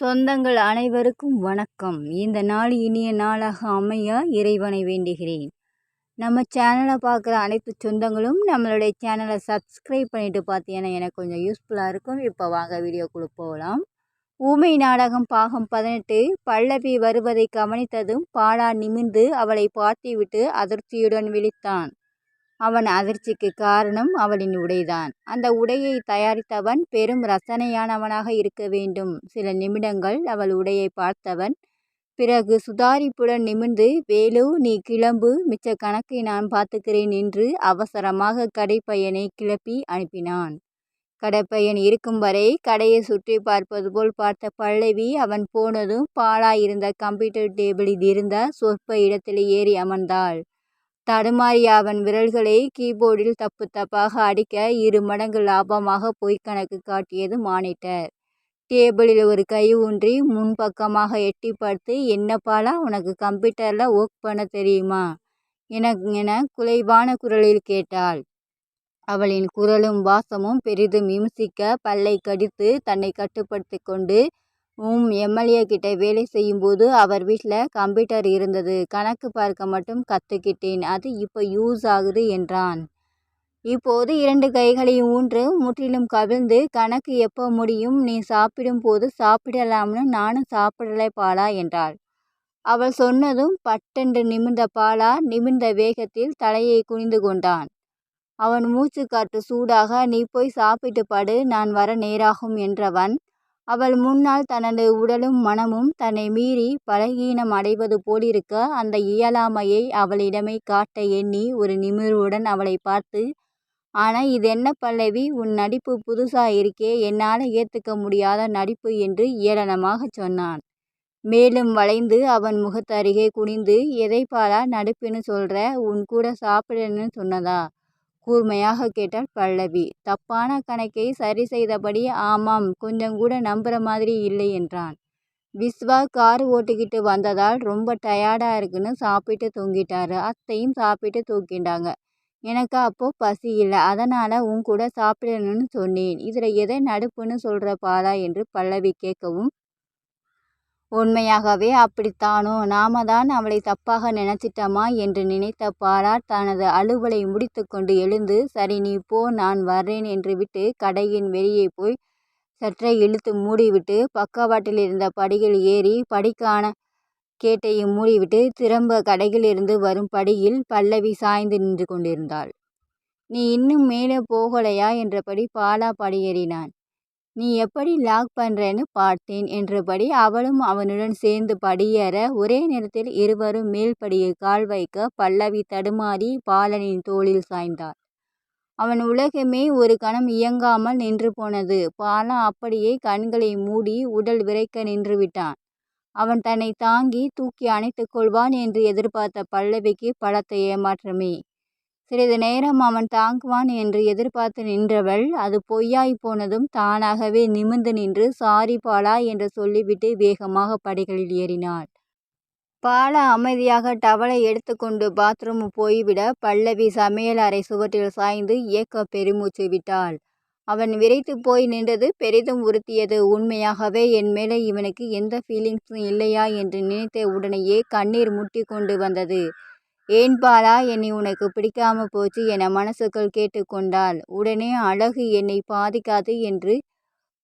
சொந்தங்கள் அனைவருக்கும் வணக்கம். இந்த நாள் இனிய நாளாக அமைய இறைவனை வேண்டுகிறேன். நம்ம சேனலை பார்க்குற அனைத்து சொந்தங்களும் நம்மளுடைய சேனலை சப்ஸ்கிரைப் பண்ணிட்டு பார்த்தீங்கன்னா எனக்கு கொஞ்சம் யூஸ்ஃபுல்லாக இருக்கும். இப்போ வாங்க வீடியோக்குள்ளே போகலாம். ஊமை நாடகம் பாகம் பதினெட்டு. பல்லவி வருவதை கவனித்ததும் பாலா நிமிர்ந்து அவளை பார்த்துவிட்டு அதிர்ச்சியுடன் விழித்தான். அவன் அதிர்ச்சிக்கு காரணம் அவளின் உடைதான். அந்த உடையை தயாரித்தவன் பெரும் ரசனையானவனாக இருக்க வேண்டும். சில நிமிடங்கள் அவள் உடையை பார்த்தவன் பிறகு சுதாரிப்புடன் நிமிர்ந்து வேலு நீ கிளம்பு மிச்ச கணக்கை நான் பார்த்துக்கிறேன் என்று அவசரமாக கடைப்பையனை கிளப்பி அனுப்பினான். கடைப்பையன் இருக்கும் வரை கடையை சுற்றி பார்ப்பது போல் பார்த்த பல்லவி அவன் போனதும் பாழாயிருந்த கம்ப்யூட்டர் டேபிளில் இருந்த சொற்ப இடத்தில் ஏறி அமர்ந்தாள். தடுமாறிய அவன் விரல்களை கீபோர்டில் தப்பு தப்பாக அடிக்க இரு மடங்கு லாபமாக பொய்க்கணக்கு காட்டியது மானிட்டர் டேபிளில் ஒரு கை ஊன்றி முன்பக்கமாக எட்டி பார்த்து என்னப்பாலா உனக்கு கம்ப்யூட்டரில் ஒர்க் பண்ண தெரியுமா என என குலைவான குரலில் கேட்டாள். அவளின் குரலும் வாசமும் பெரிதும் இம்சிக்க பல்லை கடித்து தன்னை கட்டுப்படுத்தி கொண்டு உம் எம்எல்ஏ கிட்ட வேலை செய்யும்போது அவர் வீட்டில் கம்ப்யூட்டர் இருந்தது. கணக்கு பார்க்க மட்டும் கற்றுக்கிட்டேன் அது இப்போ யூஸ் ஆகுது என்றான். இப்போது இரண்டு கைகளையும் ஊன்று முற்றிலும் கவிழ்ந்து கணக்கு எப்போ முடியும்? நீ சாப்பிடும் போது சாப்பிடலாம்னு நானும் சாப்பிடலை பாலா என்றாள். அவள் சொன்னதும் பட்டென்று நிமிர்ந்த பாலா நிமிர்ந்த வேகத்தில் தலையை குனிந்து கொண்டான். அவன் மூச்சு காற்று சூடாக நீ போய் சாப்பிட்டு படு நான் வர நேராகும் என்றவன் அவள் முன்னால் தனது உடலும் மனமும் தன்னை மீறி பலகீனம் அடைவது போலிருக்க அந்த இயலாமையை அவளிடமே காட்ட எண்ணி ஒரு நிமிர்வுடன் அவளை பார்த்து ஆனால் இது என்ன பல்லவி? உன் நடிப்பு புதுசா இருக்கே. என்னால் ஏற்றுக்க முடியாத நடிப்பு என்று ஏளனமாக சொன்னான். மேலும் வளைந்து அவன் முகத்தருகே குனிந்து எதைப்பாலா நடிப்புன்னு சொல்கிற உன் கூட சாப்பிடன்னு சொன்னதா? கூர்மையாக கேட்டாள் பல்லவி. தப்பான கணக்கை சரி செய்தபடி ஆமாம் கொஞ்சம் கூட நம்புற மாதிரி இல்லை என்றான். விஸ்வா கார் ஓட்டிக்கிட்டு வந்ததால் ரொம்ப டயர்டாக இருக்குன்னு சாப்பிட்டு தூங்கிட்டாரு. அத்தையும் சாப்பிட்டு தூக்கிட்டாங்க. எனக்கு அப்போ பசி இல்லை அதனால் உன் கூட சாப்பிடணும்னு சொன்னேன். இதில் எதை நடுப்புன்னு சொல்கிற பாலா என்று பல்லவி கேட்கவும் உண்மையாகவே அப்படித்தானோ? நாம தான் அவளை தப்பாக நினைச்சிட்டோமா என்று நினைத்த பாலா தனது அலுவலை முடித்துக்கொண்டு எழுந்து சரி நீ போ நான் வர்றேன் என்று விட்டு கடையின் வெளியே போய் சற்றை இழுத்து மூடிவிட்டு பக்கவாட்டில் இருந்த படியில் ஏறி படிக்கான கேட்டையும் மூடிவிட்டு திரும்ப கடையிலிருந்து வரும் படியில் பல்லவி சாய்ந்து நின்று கொண்டிருந்தாள். நீ இன்னும் மேலே போகலையா? என்றபடி பாலா படியேறினான். நீ எப்படி லாக் பண்ணுறேன்னு பார்த்தேன் என்றபடி அவளும் அவனுடன் சேர்ந்து படியேற ஒரே நேரத்தில் இருவரும் மேல்படியை கால் வைக்க பல்லவி தடுமாறி பாலனின் தோளில் சாய்ந்தாள். அவன் உலகமே ஒரு கணம் இயங்காமல் நின்று போனது. பாலா அப்படியே கண்களை மூடி உடல் விரைக்க நின்று விட்டான். அவன் தன்னை தாங்கி தூக்கி அணைத்துக் கொள்வான் என்று எதிர்பார்த்த பல்லவிக்கு பலத்த ஏமாற்றமே. சிறிது நேரம் அவன் தாங்குவான் என்று எதிர்பார்த்து நின்றவள் அது பொய்யாய் போனதும் தானாகவே நிமிர்ந்து நின்று சாரி பாலா என்று சொல்லிவிட்டு வேகமாக படைகளில் ஏறினாள். பாலா அமைதியாக டவலை எடுத்துக்கொண்டு பாத்ரூம் போய்விட பல்லவி சமையல் அறை சுவற்றில் சாய்ந்து இயக்க பெருமூச்சு விட்டாள். அவன் விரைத்து போய் நின்றது பெரிதும் உறுத்தியது. உண்மையாகவே என் மேலே இவனுக்கு எந்த ஃபீலிங்ஸும் இல்லையா? என்று நினைத்த உடனேயே கண்ணீர் முட்டி கொண்டு வந்தது. ஏன் பாலா என்னை உனக்கு பிடிக்காம போச்சு என மனசுக்குள் கேட்டுக்கொண்டாள். உடனே அழகு என்னை பாதிக்காது என்று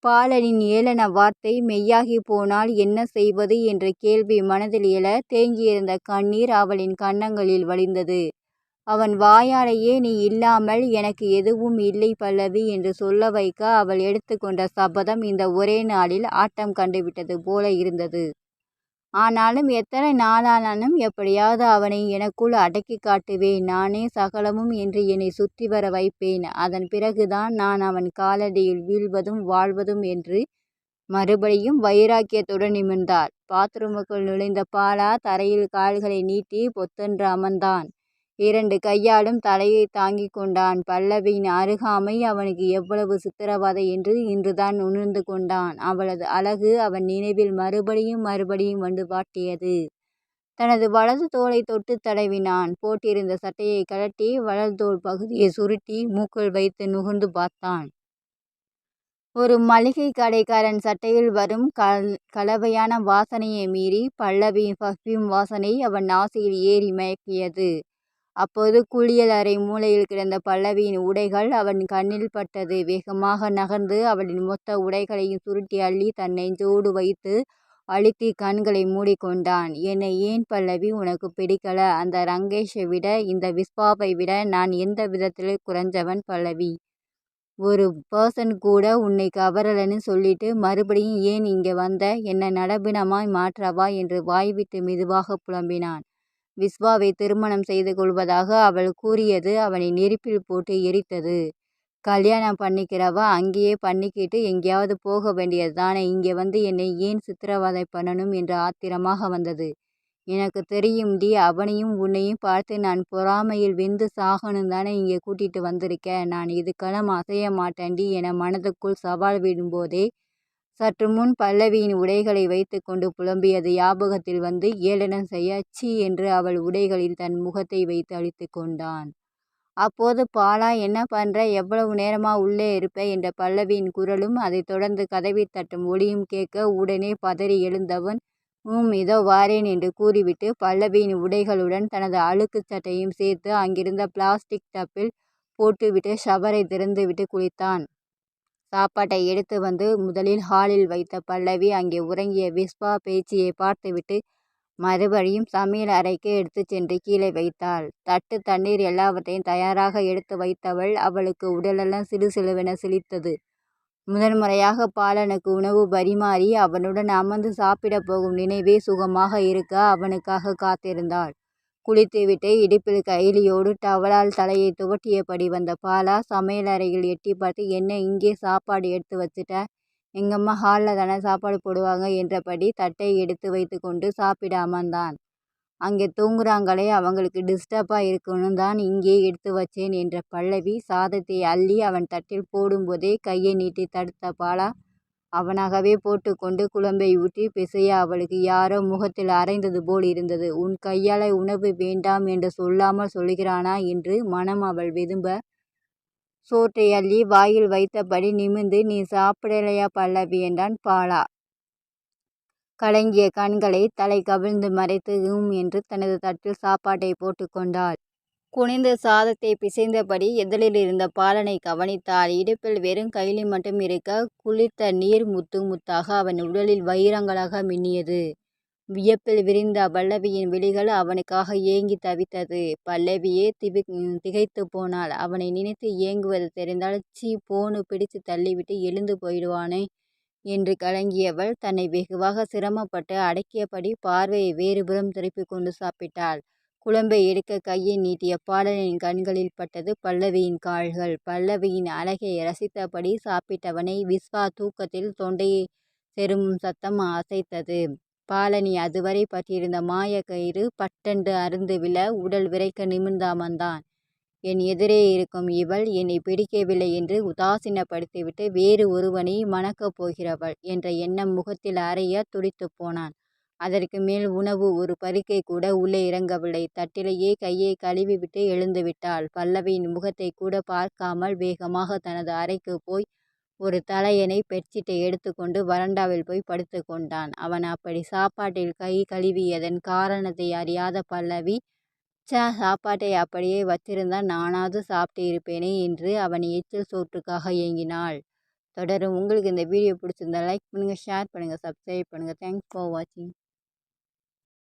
பாலனின் ஏளன வார்த்தை மெய்யாகி போனால் என்ன செய்வது என்ற கேள்வி மனதில் எழ தேங்கியிருந்த கண்ணீர் அவளின் கன்னங்களில் வழிந்தது. அவன் வாயாலேயே நீ இல்லாமல் எனக்கு எதுவும் இல்லை பல்லவி என்று சொல்ல வைக்க அவள் எடுத்துக்கொண்ட சபதம் இந்த ஒரே நாளில் ஆட்டம் கண்டுவிட்டது போல இருந்தது. ஆனாலும் எத்தனை நாளானாலும் எப்படியாவது அவனை எனக்குள் அடக்கி காட்டுவேன். நானே சகலமும் என்று என்னை சுற்றி வர வைப்பேன். அதன் பிறகுதான் நான் அவன் காலடியில் வீழ்வதும் வாழ்வதும் என்று மறுபடியும் வைராக்கியத்துடன் நிமிர்ந்தார் பாத்ரூமுக்குள் நுழைந்த பாலா தரையில் கால்களை நீட்டி பொத்தென்று அமர்ந்தான். இரண்டு கையாலும் தலையை தாங்கிக் கொண்டான். பல்லவியின் அருகாமை அவனுக்கு எவ்வளவு சித்திரவதை என்று இன்றுதான் உணர்ந்து கொண்டான். அவளது அழகு அவன் நினைவில் மறுபடியும் மறுபடியும் வந்து வாட்டியது. தனது வலது தோலை தொட்டு தடவினான். போட்டிருந்த சட்டையை கழட்டி வலது தோல் பகுதியை சுருட்டி மூக்கள் வைத்து நுகர்ந்து பார்த்தான். ஒரு மளிகை கடைக்காரன் சட்டையில் வரும் கல் கலவையான வாசனையை மீறி பல்லவியின் பர்ஃப்யூம் வாசனை அவன் நாசியில் ஏறி மயக்கியது. அப்போது குளியல் அறை மூலையில் கிடந்த பல்லவியின் உடைகள் அவன் கண்ணில் பட்டது. வேகமாக நகர்ந்து அவளின் மொத்த உடைகளையும் சுருட்டி அள்ளி தன் நெஞ்சோடு வைத்து அழுத்தி கண்களை மூடிக்கொண்டான். என்னை ஏன் பல்லவி உனக்கு பிடிக்கல? அந்த ரங்கேஷை விட இந்த விஸ்வாவை விட நான் எந்த விதத்தில் குறைஞ்சவன் பல்லவி? ஒரு பர்சன் கூட உன்னை கவரலன்னு சொல்லிட்டு மறுபடியும் ஏன் இங்கே வந்த? என்ன நடபினமாய் மாற்றவா? என்று வாய்விட்டு மெதுவாக புலம்பினான். விஸ்வாவை திருமணம் செய்து கொள்வதாக அவள் கூறியது அவனை நெருப்பில் போட்டு எரித்தது. கல்யாணம் பண்ணிக்கிறவ? அங்கேயே பண்ணிக்கிட்டு எங்கேயாவது போக வேண்டியது தானே? இங்கே வந்து என்னை ஏன் சித்திரவதை பண்ணணும் என்று ஆத்திரமாக வந்தது. எனக்கு தெரியும் டி அவனையும் உன்னையும் பார்த்து நான் பொறாமையில் வெந்து சாகணும் தானே இங்கே கூட்டிட்டு வந்திருக்கேன் நான் இதுக்கெல்லாம் அசைய மாட்டேன்டி என மனதுக்குள் சவால் விடும்போதே சற்று முன் பல்லவியின் உடைகளை வைத்து கொண்டு புலம்பியது ஞாபகத்தில் வந்து ஏளனம் செய்ய சி என்று அவள் உடைகளில் தன் முகத்தை வைத்து அழித்து கொண்டான். அப்போது பாலா என்ன பண்ற? எவ்வளவு நேரமா உள்ளே இருப்ப? என்ற பல்லவியின் குரலும் அதைத் தொடர்ந்து கதவை தட்டும் ஒளியும் கேட்க உடனே பதறி எழுந்தவன் உம் இதோ வாரேன் என்று கூறிவிட்டு பல்லவியின் உடைகளுடன் தனது அழுக்குச் சட்டையும் சேர்த்து அங்கிருந்த பிளாஸ்டிக் டப்பில் போட்டுவிட்டு ஷவரை திறந்துவிட்டு குளித்தான். சாப்பாட்டை எடுத்து வந்து முதலில் ஹாலில் வைத்த பல்லவி அங்கே உறங்கிய விஸ்வா பேச்சியை பார்த்துவிட்டு மறுபடியும் சமையல் அறைக்கு எடுத்துச் சென்று கீழே வைத்தாள். தட்டு தண்ணீர் எல்லாவற்றையும் தயாராக எடுத்து வைத்தவள் அவளுக்கு உடலெல்லாம் சிலுசிலுவென சிலித்தது முதன்முறையாக பாலனுக்கு உணவு பரிமாறி அவனுடன் அமர்ந்து சாப்பிடப் போகும் நினைவே சுகமாக இருக்க அவனுக்காக காத்திருந்தாள். குளித்துவிட்டு இடுப்பில் கைலியோடு டவலால் தலையை துவட்டியபடி வந்த பாலா சமையலறையில் எட்டிப் பார்த்து என்ன இங்கே சாப்பாடு எடுத்து வச்சிட்ட? எங்கம்மா ஹாலில் தானே சாப்பாடு போடுவாங்க என்றபடி தட்டை எடுத்து வைத்து கொண்டு சாப்பிட அமர்ந்தான். அங்கே தூங்குறாங்களே அவங்களுக்கு டிஸ்டர்பாக இருக்கணும் தான் இங்கே எடுத்து வச்சேன் என்ற பல்லவி சாதத்தை அள்ளி அவன் தட்டில் போடும்போதே கையை நீட்டி தடுத்த பாலா அவனாகவே போட்டுக்கொண்டு குழம்பை ஊற்றி பிசைய அவளுக்கு யாரோ முகத்தில் அரைந்தது போல் இருந்தது. உன் கையால் உணவு வேண்டாம் என்று சொல்லாமல் சொல்கிறானா என்று மனம் அவள் விரும்ப சோற்றை அள்ளி வாயில் வைத்தபடி நிமிந்து நீ சாப்பிடலையா பல்லவி என்றான் பாலா. கலங்கிய கண்களை தலை கவிழ்ந்து மறைத்து ஊம் என்று தனது தட்டில் சாப்பாட்டை போட்டுக்கொண்டாள். குனிந்த சாதத்தை பிசைந்தபடி இருந்த பாலனை கவனித்தாள். இடுப்பில் வெறும் கைலி மட்டும் இருக்க குளிர்த்த நீர் முத்து முத்தாக அவன் உடலில் வைரங்களாக மின்னியது. வியப்பில் விரிந்த பல்லவியின் விழிகள் அவனுக்காக ஏங்கித் தவித்தது. பல்லவியே திகைத்துப் போனாள். அவனை நினைத்து ஏங்குவது தெரிந்தால் சீ போனு பிடித்து தள்ளிவிட்டு எழுந்து போயிடுவானே என்று கலங்கியவள் தன்னை வெகுவாக சிரமப்பட்டு அடக்கியபடி பார்வையை வேறுபுறம் திருப்பிக் கொண்டு சாப்பிட்டாள். குழம்பை எடுக்க கையை நீட்டிய பாலனின் கண்களில் பட்டது பல்லவியின் கால்கள். பல்லவியின் அழகை ரசித்தபடி சாப்பிட்டவனை விஸ்வா தூக்கத்தில் தொண்டையை செரும் சத்தம் அசைத்தது. பாலனி அதுவரை பற்றியிருந்த மாயக்கயிறு பட்டெண்டு அருந்து விழ உடல் விறைக்க நிமிர்ந்தாமந்தான் என் எதிரே இருக்கும் இவள் என்னை பிடிக்கவில்லை என்று உதாசீனப்படுத்திவிட்டு வேறு ஒருவனை மணக்கப் போகிறவள் என்ற எண்ணம் முகத்தில் அறைய துடித்துப் போனான். அதற்கு மேல் உணவு ஒரு பருக்கை கூட உள்ளே இறங்கவில்லை. தட்டிலேயே கையை கழுவிவிட்டு எழுந்துவிட்டாள். பல்லவியின் முகத்தை கூட பார்க்காமல் வேகமாக தனது அறைக்குப் போய் ஒரு தலையணை பெட்ஷீட்டை எடுத்துக்கொண்டு வராண்டாவில் போய் படுத்துக் கொண்டான். அவன் அப்படி சாப்பாட்டில் கை கழுவியதன் காரணத்தை அறியாத பல்லவி ச்ச சாப்பாட்டை அப்படியே வச்சிருந்தா நானாவது சாப்பிட்டு இருப்பேனே என்று அவன் எச்சில் சோற்றுக்காக ஏங்கினாள். தொடரும் உங்களுக்கு இந்த வீடியோ பிடிச்சிருந்தா லைக் பண்ணுங்கள் ஷேர் பண்ணுங்கள் சப்ஸ்கிரைப் பண்ணுங்கள் தேங்க்ஸ் ஃபார் வாட்சிங்